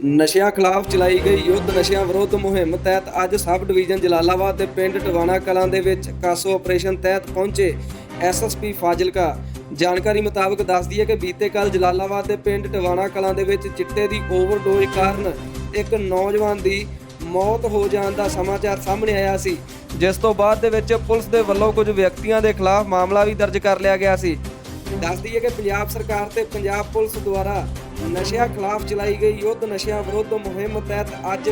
ਨਸ਼ਿਆਂ ਖਿਲਾਫ ਚਲਾਈ ਗਈ ਯੁੱਧ ਨਸ਼ਿਆਂ ਵਿਰੁੱਧ ਮੁਹਿੰਮ ਤਹਿਤ ਅੱਜ ਸਬ ਡਿਵੀਜ਼ਨ ਜਲਾਲਾਬਾਦ ਦੇ ਪਿੰਡ ਟਵਾਣਾ ਕਲਾਂ ਦੇ ਵਿੱਚ ਕਾਸੋ ਆਪਰੇਸ਼ਨ ਤਹਿਤ ਪਹੁੰਚੇ ਐਸਐਸਪੀ ਫਾਜ਼ਿਲਕਾ। ਜਾਣਕਾਰੀ ਮੁਤਾਬਕ ਦੱਸਦੀ ਹੈ ਕਿ ਬੀਤੇ ਕੱਲ ਜਲਾਲਾਬਾਦ ਦੇ ਪਿੰਡ ਟਵਾਣਾ ਕਲਾਂ ਦੇ ਵਿੱਚ ਚਿੱਟੇ ਦੀ ਓਵਰਡੋਜ਼ ਕਾਰਨ ਇੱਕ ਨੌਜਵਾਨ ਦੀ ਮੌਤ ਹੋ ਜਾਣ ਦਾ ਸਮਾਚਾਰ ਸਾਹਮਣੇ ਆਇਆ ਸੀ, ਜਿਸ ਤੋਂ ਬਾਅਦ ਦੇ ਵਿੱਚ ਪੁਲਿਸ ਦੇ ਵੱਲੋਂ ਕੁਝ ਵਿਅਕਤੀਆਂ ਦੇ ਖਿਲਾਫ ਮਾਮਲਾ ਵੀ ਦਰਜ ਕਰ ਲਿਆ ਗਿਆ ਸੀ। ਦੱਸਦੀ ਹੈ ਕਿ ਪੰਜਾਬ ਸਰਕਾਰ ਤੇ ਪੰਜਾਬ ਪੁਲਿਸ ਦੁਆਰਾ ਨਸ਼ਿਆਂ ਖਿਲਾਫ ਚਲਾਈ ਗਈ ਯੁੱਧ ਨਸ਼ਿਆਂ ਵਿਰੁੱਧ ਮੁਹਿੰਮ ਤਹਿਤ ਅੱਜ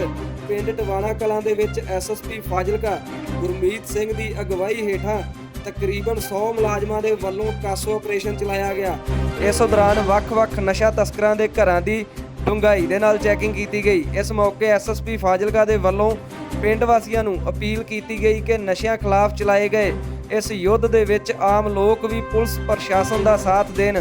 ਪਿੰਡ ਟਵਾਣਾ ਕਲਾਂ ਦੇ ਵਿੱਚ ਐਸਐਸਪੀ ਫਾਜ਼ਿਲਕਾ ਗੁਰਮੀਤ ਸਿੰਘ ਦੀ ਅਗਵਾਈ ਹੇਠਾਂ ਤਕਰੀਬਨ 100 ਮੁਲਾਜ਼ਮਾਂ ਦੇ ਵੱਲੋਂ ਕਾਸੋ ਆਪਰੇਸ਼ਨ ਚਲਾਇਆ ਗਿਆ। ਇਸ ਦੌਰਾਨ ਵੱਖ-ਵੱਖ ਨਸ਼ਾ ਤਸਕਰਾਂ ਦੇ ਘਰਾਂ ਦੀ ਡੂੰਘਾਈ ਦੇ ਨਾਲ ਚੈਕਿੰਗ ਕੀਤੀ ਗਈ। ਇਸ ਮੌਕੇ ਐਸਐਸਪੀ ਫਾਜ਼ਿਲਕਾ ਦੇ ਵੱਲੋਂ ਪਿੰਡ ਵਾਸੀਆਂ ਨੂੰ ਅਪੀਲ ਕੀਤੀ ਗਈ ਕਿ ਨਸ਼ਿਆਂ ਖਿਲਾਫ ਚਲਾਏ ਗਏ। ਇਸ ਯੁੱਧ ਦੇ ਵਿੱਚ ਆਮ ਲੋਕ ਵੀ ਪੁਲਿਸ ਪ੍ਰਸ਼ਾਸਨ ਦਾ ਸਾਥ ਦੇਣ।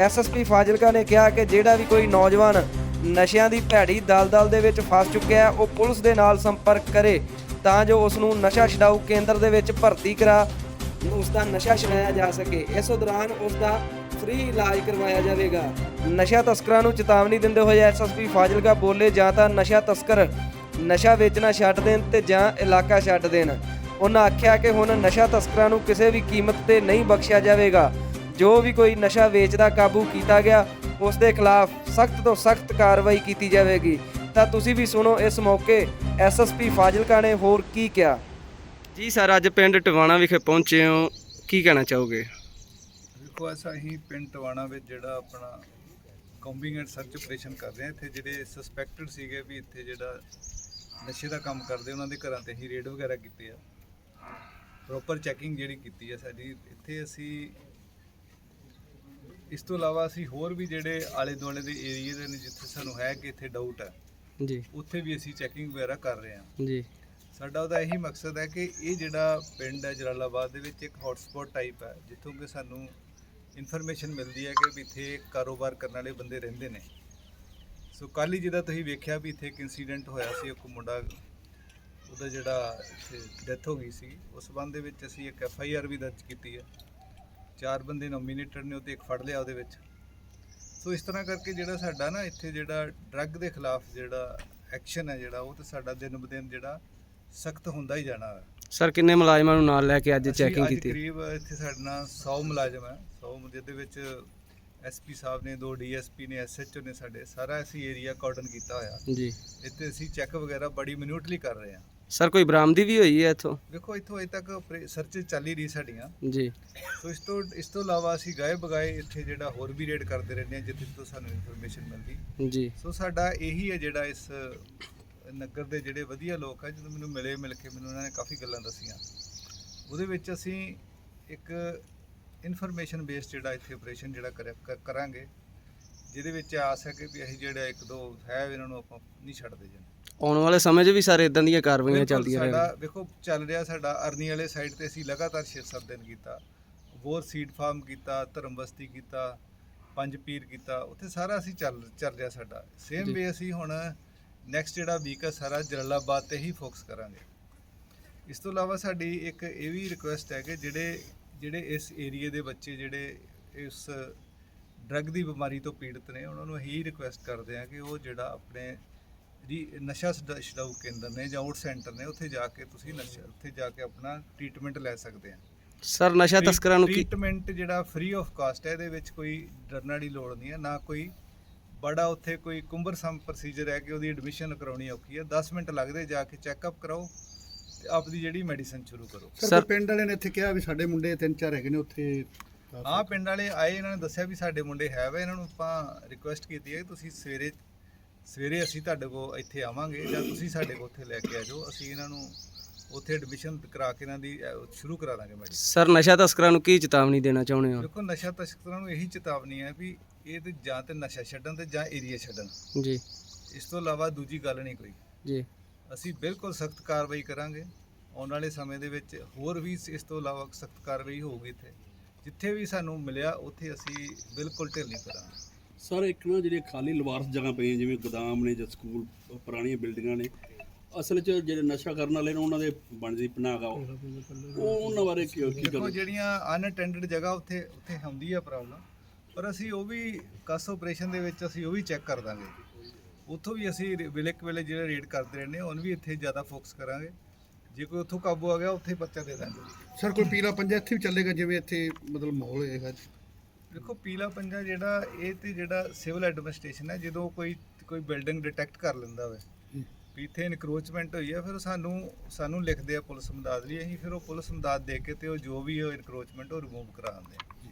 ਐਸਐਸਪੀ ਫਾਜ਼ਿਲਕਾ ਨੇ ਕਿਹਾ ਕਿ ਜਿਹੜਾ ਵੀ ਕੋਈ ਨੌਜਵਾਨ ਨਸ਼ਿਆਂ ਦੀ ਭੈੜੀ ਦਲਦਲ ਦੇ ਵਿੱਚ ਫਸ ਚੁੱਕਿਆ ਹੈ, ਉਹ ਪੁਲਿਸ ਦੇ ਨਾਲ ਸੰਪਰਕ ਕਰੇ ਤਾਂ ਜੋ ਉਸ ਨੂੰ ਨਸ਼ਾ ਛਡਾਊ ਕੇਂਦਰ ਦੇ ਵਿੱਚ ਭਰਤੀ ਕਰਾ ਉਸ ਦਾ ਨਸ਼ਾ ਛਡਾਇਆ ਜਾ ਸਕੇ। ਇਸ ਦੌਰਾਨ ਉਸ ਦਾ ਫ੍ਰੀ ਇਲਾਜ ਕਰਵਾਇਆ ਜਾਵੇਗਾ। ਨਸ਼ਾ ਤਸਕਰਾਂ ਨੂੰ ਚੇਤਾਵਨੀ ਦਿੰਦੇ ਹੋਏ ਐਸਐਸਪੀ ਫਾਜ਼ਿਲਕਾ ਬੋਲੇ, ਜਾਂ ਤਾਂ ਨਸ਼ਾ ਤਸਕਰ ਨਸ਼ਾ ਵੇਚਣਾ ਛੱਡ ਦੇਣ ਤੇ ਜਾਂ ਇਲਾਕਾ ਛੱਡ ਦੇਣ। ਉਹਨਾਂ ਆਖਿਆ ਕਿ ਹੁਣ ਨਸ਼ਾ ਤਸਕਰਾਂ ਨੂੰ ਕਿਸੇ ਵੀ ਕੀਮਤ ਤੇ ਨਹੀਂ ਬਖਸ਼ਿਆ ਜਾਵੇਗਾ। ਜੋ ਵੀ ਕੋਈ ਨਸ਼ਾ ਵੇਚਦਾ ਕਾਬੂ ਕੀਤਾ ਗਿਆ ਉਸ ਦੇ ਖਿਲਾਫ ਸਖਤ ਤੋਂ ਸਖਤ ਕਾਰਵਾਈ ਕੀਤੀ ਜਾਵੇਗੀ। ਤਾਂ ਤੁਸੀਂ ਵੀ ਸੁਣੋ ਇਸ ਮੌਕੇ ਐਸਐਸਪੀ ਫਾਜ਼ਿਲਕਾ ਨੇ ਹੋਰ ਕੀ ਕਿਹਾ। ਜੀ ਸਰ ਅੱਜ ਪਿੰਡ ਟਵਾਣਾ ਵਿਖੇ ਪਹੁੰਚੇ ਹੋ। ਕੀ ਕਹਿਣਾ ਚਾਹੋਗੇ? ਦੇਖੋ ਅਸਾਂ ਹੀ ਪਿੰਡ ਟਵਾਣਾ ਵਿੱਚ ਜਿਹੜਾ ਆਪਣਾ ਕੰਬਿੰਗ ਐਂਡ ਸਰਚ ਆਪਰੇਸ਼ਨ ਕਰ ਰਹੇ ਹਾਂ। ਇੱਥੇ ਜਿਹੜੇ ਸਸਪੈਕਟਡ ਸੀਗੇ ਵੀ ਇੱਥੇ ਜਿਹੜਾ ਨਸ਼ੇ ਦਾ ਕੰਮ ਕਰਦੇ ਉਹਨਾਂ ਦੇ ਘਰਾਂ ਤੇ ਹੀ ਰੇਡ ਵਗੈਰਾ ਕੀਤੇ ਆ। ਪ੍ਰੋਪਰ ਚੈਕਿੰਗ ਜਿਹੜੀ ਕੀਤੀ ਹੈ ਸਾਡੀ। ਇੱਥੇ ਅਸੀਂ ਇਸ ਤੋਂ ਇਲਾਵਾ ਅਸੀਂ ਹੋਰ ਵੀ ਜਿਹੜੇ ਆਲੇ ਦੁਆਲੇ ਦੇ ਏਰੀਏ ਦੇ ਨੇ ਜਿੱਥੇ ਸਾਨੂੰ ਹੈ ਕਿ ਇੱਥੇ ਡਾਊਟ ਹੈ ਜੀ। ਉੱਥੇ ਵੀ ਅਸੀਂ ਚੈਕਿੰਗ ਵਗੈਰਾ ਕਰ ਰਹੇ ਹਾਂ। ਜੀ। ਸਾਡਾ ਉਹਦਾ ਇਹੀ ਮਕਸਦ ਹੈ ਕਿ ਇਹ ਜਿਹੜਾ ਪਿੰਡ ਹੈ ਜਲਾਲਾਬਾਦ ਦੇ ਵਿੱਚ ਇੱਕ ਹੌਟਸਪੌਟ ਟਾਈਪ ਹੈ ਜਿੱਥੋਂ ਕਿ ਸਾਨੂੰ ਇਨਫੋਰਮੇਸ਼ਨ ਮਿਲਦੀ ਹੈ ਕਿ ਇੱਥੇ ਕਾਰੋਬਾਰ ਕਰਨ ਵਾਲੇ ਬੰਦੇ ਰਹਿੰਦੇ ਨੇ। ਸੋ ਕੱਲ੍ਹ ਹੀ ਜਿਹਦਾ ਤੁਸੀਂ ਵੇਖਿਆ ਵੀ ਇੱਥੇ ਇੱਕ ਇਨਸੀਡੈਂਟ ਹੋਇਆ ਸੀ ਇੱਕ ਮੁੰਡਾ ਉਹਦਾ ਜਿਹੜਾ ਇੱਥੇ ਡੈਥ ਹੋ ਗਈ ਸੀ ਉਸ ਸੰਬੰਧ ਦੇ ਵਿੱਚ ਅਸੀਂ ਇੱਕ ਐਫ ਆਈ ਆਰ ਵੀ ਦਰਜ ਕੀਤੀ ਹੈ। ਚਾਰ ਬੰਦੇ ਨੋਮੀਨੇਟਡ ਨੇ ਉਹਤੇ ਇੱਕ ਫੜ ਲਿਆ ਉਹਦੇ ਵਿੱਚ। ਸੋ ਇਸ ਤਰ੍ਹਾਂ ਕਰਕੇ ਜਿਹੜਾ ਸਾਡਾ ਨਾ ਇੱਥੇ ਜਿਹੜਾ ਡਰੱਗ ਦੇ ਖਿਲਾਫ ਜਿਹੜਾ ਐਕਸ਼ਨ ਹੈ ਜਿਹੜਾ ਉਹ ਤੇ ਸਾਡਾ ਦਿਨ ਬ ਦਿਨ ਜਿਹੜਾ ਸਖਤ ਹੁੰਦਾ ਹੀ ਜਾਣਾ ਹੈ। ਸਰ ਕਿੰਨੇ ਮੁਲਾਜ਼ਮਾਂ ਨੂੰ ਨਾਲ ਲੈ ਕੇ ਅੱਜ ਚੈਕਿੰਗ ਕੀਤੀ? ਕਰੀਬ ਇੱਥੇ ਸਾਡੇ ਨਾਲ 100 ਮੁਲਾਜ਼ਮ ਹੈ 100 ਜਿਹਦੇ ਵਿੱਚ ਐਸਪੀ ਸਾਹਿਬ ਨੇ ਦੋ ਡੀਐਸਪੀ ਨੇ ਐਸਐਚਓ ਨੇ ਸਾਡੇ ਸਾਰਾ ਅਸੀਂ ਏਰੀਆ ਕਾਰਡਨ ਕੀਤਾ ਹੋਇਆ। ਜੀ। ਇੱਥੇ ਅਸੀਂ ਚੈੱਕ ਵਗੈਰਾ ਬੜੀ ਮਿਨੂਟਲੀ ਕਰ ਰਹੇ ਹਾਂ। ਸਰ ਕੋਈ ਬਰਾਮਦੀ ਵੀ ਹੋਈ ਹੈ ਇੱਥੋਂ? ਵੇਖੋ ਇੱਥੋਂ ਅਜੇ ਤੱਕ ਸਰਚ ਚੱਲ ਹੀ ਰਹੀ ਸਾਡੀਆਂ। ਜੀ। ਸੋ ਇਸ ਤੋਂ ਇਸ ਤੋਂ ਇਲਾਵਾ ਅਸੀਂ ਗਾਏ ਬਗਾਏ ਇੱਥੇ ਜਿਹੜਾ ਹੋਰ ਵੀ ਰੇਡ ਕਰਦੇ ਰਹਿੰਦੇ ਹਾਂ ਜਿੱਥੇ ਤੋਂ ਸਾਨੂੰ ਇਨਫੋਰਮੇਸ਼ਨ ਮਿਲਦੀ। ਜੀ। ਸੋ ਸਾਡਾ ਇਹੀ ਹੈ ਜਿਹੜਾ ਇਸ ਨਗਰ ਦੇ ਜਿਹੜੇ ਵਧੀਆ ਲੋਕ ਆ ਜਦੋਂ ਮੈਨੂੰ ਮਿਲੇ ਮਿਲ ਕੇ ਮੈਨੂੰ ਉਹਨਾਂ ਨੇ ਕਾਫੀ ਗੱਲਾਂ ਦੱਸੀਆਂ। ਉਹਦੇ ਵਿੱਚ ਅਸੀਂ ਇੱਕ ਇਨਫੋਰਮੇਸ਼ਨ ਬੇਸ ਜਿਹੜਾ ਇੱਥੇ ਆਪਰੇਸ਼ਨ ਜਿਹੜਾ ਕਰਾਂਗੇ ਜਿਹਦੇ ਵਿੱਚ ਆਸ ਹੈ ਕਿ ਵੀ ਅਸੀਂ ਜਿਹੜਾ ਇੱਕ ਦੋ ਹੈ ਇਹਨਾਂ ਨੂੰ ਆਪਾਂ ਨਹੀਂ ਛੱਡਦੇ ਜਾਣਾ। ਆਉਣ ਵਾਲੇ ਸਮੇਂ 'ਚ ਵੀ ਸਾਰੇ ਇਦਾਂ ਦੀਆਂ ਕਾਰਵਾਈਆਂ ਬਿਲਕੁਲ ਚੱਲਦੀਆਂ ਸਾਡਾ ਰਹਿਣਗੀਆਂ ਵੇਖੋ ਚੱਲ ਰਿਹਾ ਸਾਡਾ ਅਰਨੀ ਵਾਲੇ ਸਾਈਡ ਤੇ ਅਸੀਂ ਲਗਾਤਾਰ 6-7 ਦਿਨ ਕੀਤਾ। ਬੋਰ ਸੀਡ ਫਾਰਮ ਕੀਤਾ ਧਰਮ ਬਸਤੀ ਕੀਤਾ ਪੰਜ ਪੀਰ ਕੀਤਾ ਉੱਥੇ ਸਾਰਾ ਅਸੀਂ ਚੱਲ ਚੱਲ ਰਿਹਾ ਸਾਡਾ। ਸੇਮ ਜੀ। ਵੇ ਅਸੀਂ ਹੁਣ ਨੈਕਸਟ ਜਿਹੜਾ ਵੀਕ ਹੈ ਸਾਰਾ ਜਲਾਲਾਬਾਦ ਤੇ ਹੀ ਫੋਕਸ ਕਰਾਂਗੇ। ਇਸ ਤੋਂ ਇਲਾਵਾ ਸਾਡੀ ਇੱਕ ਇਹ ਵੀ ਰਿਕੁਐਸਟ ਹੈ ਕਿ ਜਿਹੜੇ ਜਿਹੜੇ ਇਸ ਏਰੀਏ ਦੇ ਬੱਚੇ ਜਿਹੜੇ ਇਸ ਡਰੱਗ ਦੀ ਬਿਮਾਰੀ ਤੋਂ ਪੀੜਤ ਨੇ ਉਹਨਾਂ ਨੂੰ ਇਹੀ ਰਿਕੁਐਸਟ ਕਰਦੇ ਆ ਕਿ ਉਹ ਜਿਹੜਾ ਆਪਣੇ ਜੀ ਨਸ਼ਾ ਛਡਾ- ਛਡਾਊ ਕੇਂਦਰ ਨੇ ਜਾਂ ਆਊਟ ਸੈਂਟਰ ਨੇ ਉੱਥੇ ਜਾ ਕੇ ਤੁਸੀਂ ਨਸ਼ਾ ਉੱਥੇ ਜਾ ਕੇ ਆਪਣਾ ਟ੍ਰੀਟਮੈਂਟ ਲੈ ਸਕਦੇ ਆ। ਸਰ ਨਸ਼ਾ ਤਸਕਰਾਂ ਨੂੰ ਕੀ ਟ੍ਰੀਟਮੈਂਟ ਜਿਹੜਾ ਫ੍ਰੀ ਆਫ ਕਾਸਟ ਹੈ ਇਹਦੇ ਵਿੱਚ ਕੋਈ ਡਰਨਾ ਦੀ ਲੋੜ ਨਹੀਂ ਹੈ ਨਾ ਕੋਈ ਬੜਾ ਉੱਥੇ ਕੋਈ ਕੁੰਬਰਸਮ ਪ੍ਰੋਸੀਜਰ ਹੈ ਕਿ ਉਹਦੀ ਐਡਮਿਸ਼ਨ ਕਰਾਉਣੀ ਔਖੀ ਹੈ। 10 ਮਿੰਟ ਲੱਗਦੇ ਜਾ ਕੇ ਚੈੱਕਅਪ ਕਰਾਓ ਤੇ ਆਪਦੀ ਜਿਹੜੀ ਮੈਡੀਸਨ ਸ਼ੁਰੂ ਕਰੋ। ਸਰ ਪਿੰਡ ਵਾਲਿਆਂ ਨੇ ਇੱਥੇ ਕਿਹਾ ਵੀ ਸਾਡੇ ਮੁੰਡੇ ਤਿੰਨ ਚਾਰ ਹੈਗੇ ਨੇ ਉੱਥੇ। ਹਾਂ ਪਿੰਡ ਵਾਲੇ ਆਏ ਇਹਨਾਂ ਨੇ ਦੱਸਿਆ ਵੀ ਸਾਡੇ ਮੁੰਡੇ ਹੈ ਵੇ ਇਹਨਾਂ ਨੂੰ ਆਪਾਂ ਰਿਕੁਐਸਟ ਕੀਤੀ ਹੈ ਕਿ ਤੁਸੀਂ ਸਵੇਰੇ ਸਵੇਰੇ ਅਸੀਂ ਤੁਹਾਡੇ ਕੋਲ ਇੱਥੇ ਆਵਾਂਗੇ ਜਾਂ ਤੁਸੀਂ ਸਾਡੇ ਕੋਲ ਉੱਥੇ ਲੈ ਕੇ ਆ ਜਾਓ ਅਸੀਂ ਇਹਨਾਂ ਨੂੰ ਉੱਥੇ ਐਡਮਿਸ਼ਨ ਕਰਾ ਕੇ ਇਹਨਾਂ ਦੀ ਅਹ, ਸ਼ੁਰੂ ਕਰਾ ਦਾਂਗੇ ਮੈਡੀਸਨ ਸਰ ਨਸ਼ਾ ਤਸਕਰਾਂ ਨੂੰ ਕੀ ਚੇਤਾਵਨੀ ਦੇਣਾ ਚਾਹੁੰਦੇ ਹੋ? ਦੇਖੋ ਨਸ਼ਾ ਤਸਕਰਾਂ ਨੂੰ ਇਹੀ ਚੇਤਾਵਨੀ ਹੈ ਵੀ ਇਹ ਤੇ ਜਾਂ ਤੇ ਨਸ਼ਾ ਛੱਡਣ ਤੇ ਜਾਂ ਏਰੀਆ ਛੱਡਣ। ਜੀ। ਇਸ ਤੋਂ ਇਲਾਵਾ ਦੂਜੀ ਗੱਲ ਨਹੀਂ ਕੋਈ। ਜੀ। ਅਸੀਂ ਬਿਲਕੁਲ ਸਖਤ ਕਾਰਵਾਈ ਕਰਾਂਗੇ। ਆਉਣ ਵਾਲੇ ਸਮੇਂ ਦੇ ਵਿੱਚ ਹੋਰ ਵੀ ਇਸ ਤੋਂ ਇਲਾਵਾ ਸਖਤ ਕਾਰਵਾਈ ਹੋਊਗੀ ਇੱਥੇ। ਜਿੱਥੇ ਵੀ ਸਾਨੂੰ ਮਿਲਿਆ ਉੱਥੇ ਅਸੀਂ ਬਿਲਕੁਲ ਢਿੱਲ ਨਹੀਂ ਕਰਾਂਗੇ। ਸਰ ਇੱਕ ਨਾ ਜਿਹੜੇ ਖਾਲੀ ਲਵਾਰਸ ਜਗ੍ਹਾ ਪਈਆਂ ਜਿਵੇਂ ਗੋਦਾਮ ਨੇ ਜਾਂ ਸਕੂਲ ਪੁਰਾਣੀਆਂ ਬਿਲਡਿੰਗਾਂ ਨੇ ਅਸਲ 'ਚ ਜਿਹੜੇ ਨਸ਼ਾ ਕਰਨ ਵਾਲੇ ਨੇ ਉਹਨਾਂ ਦੇ ਬਣਦੀ ਪਨਾਹ ਗਾ ਉਹ ਉਹ ਉਹਨਾਂ ਬਾਰੇ ਕੀ ਕੀ ਦੇਖੋ ਜਿਹੜੀਆਂ ਅਨਅਟੈਂਡਡ ਜਗ੍ਹਾ ਉੱਥੇ ਉੱਥੇ ਹੁੰਦੀ ਆ ਪ੍ਰੋਬਲਮ ਪਰ ਅਸੀਂ ਉਹ ਵੀ ਕਸ ਆਪਰੇਸ਼ਨ ਦੇ ਵਿੱਚ ਅਸੀਂ ਉਹ ਵੀ ਚੈੱਕ ਕਰ ਦਾਂਗੇ। ਉੱਥੋਂ ਵੀ ਅਸੀਂ ਰੇ- ਵੇਲੇ ਕੁ ਵੇਲੇ ਜਿਹੜੇ ਰੇਡ ਕਰਦੇ ਰਹਿੰਦੇ ਹਾਂ ਉਹਨ ਵੀ ਇੱਥੇ ਜ਼ਿਆਦਾ ਫੋਕਸ ਕਰਾਂਗੇ। ਜੇ ਕੋਈ ਉੱਥੋਂ ਕਾਬੂ ਆ ਗਿਆ ਉੱਥੇ ਪਰਚਾ ਦੇ ਦਾਂਗੇ। ਸਰ ਕੋਈ ਪੀਲਾ ਪੰਜਾ ਇੱਥੇ ਵੀ ਚੱਲੇਗਾ ਜਿਵੇਂ ਇੱਥੇ ਮਤਲਬ ਮਾਹੌਲ ਹੋਏਗਾ ਦੇਖੋ ਪੀਲਾ ਪੰਜਾ ਜਿਹੜਾ ਇਹ ਤੇ ਜਿਹੜਾ ਸਿਵਲ ਐਡਮਿਨਿਸਟ੍ਰੇਸ਼ਨ ਹੈ ਜਦੋਂ ਕੋਈ ਕੋਈ ਬਿਲਡਿੰਗ ਡਿਟੈਕਟ ਕਰ ਲੈਂਦਾ ਹੋਵੇ ਵੀ ਇੱਥੇ ਇਨਕਰੋਚਮੈਂਟ ਹੋਈ ਹੈ ਫਿਰ ਸਾਨੂੰ ਸਾਨੂੰ ਲਿਖਦੇ ਆ ਪੁਲਿਸ ਮਦਦ ਲਈ ਅਸੀਂ ਫਿਰ ਉਹ ਪੁਲਿਸ ਮਦਦ ਦੇ ਕੇ ਤੇ ਉਹ ਜੋ ਵੀ ਉਹ ਇਨਕਰੋਚਮੈਂਟ ਉਹ ਰਿਮੂਵ ਕਰਾ ਦਿੰਦੇ ਆ।